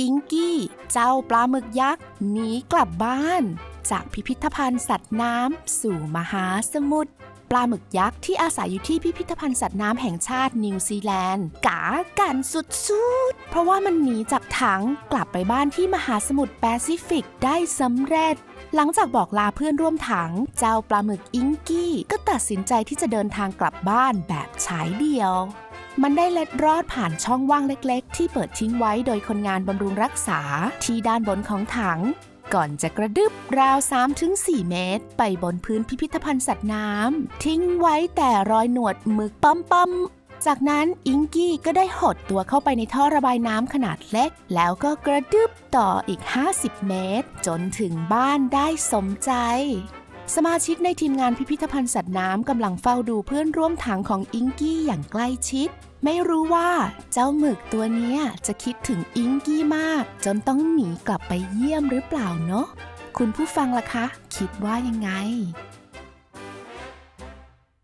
อิงกี้ เจ้าปลาหมึกยักษ์หนีกลับบ้าน จากพิพิธภัณฑ์สัตว์น้ำสู่มหาสมุทรปลาหมึกยักษ์ที่อาศัยอยู่ที่พิพิธภัณฑ์สัตว์น้ำแห่งชาตินิวซีแลนด์กากันสุดๆ เพราะว่ามันหนีจากถังกลับไปบ้านที่มหาสมุทรแปซิฟิกได้สำเร็จ หลังจากบอกลาเพื่อนร่วมถัง เจ้าปลาหมึกอิงกี้ ก็ตัดสินใจที่จะเดินทางกลับบ้านแบบฉายเดียว มันได้เล็ดรอดผ่านช่องว่างเล็กๆ ที่เปิดทิ้งไว้โดยคนงานบำรุงรักษาที่ด้านบนของถัง ก่อนจะกระดึบราว 3-4 เมตร ไปบนพื้นพิพิธภัณฑ์สัตว์น้ำทิ้งไว้แต่รอยหนวดหมึกปั๊มๆจากนั้นอิงกี้ก็ได้หดตัวเข้าไปในท่อระบายน้ำขนาดเล็ก แล้วก็กระดึบต่ออีก 50 เมตร จนถึงบ้านได้สมใจ สมาชิกในทีมงานพิพิธภัณฑ์สัตว์น้ำกำลังเฝ้าดูเพื่อนร่วมถังของอิงกี้อย่างใกล้ชิด ไม่รู้ว่าเจ้าหมึกตัวนี้จะคิดถึงอิงกี้มาก จนต้องหนีกลับไปเยี่ยมหรือเปล่าเนาะคุณผู้ฟังล่ะคะ คิดว่ายังไง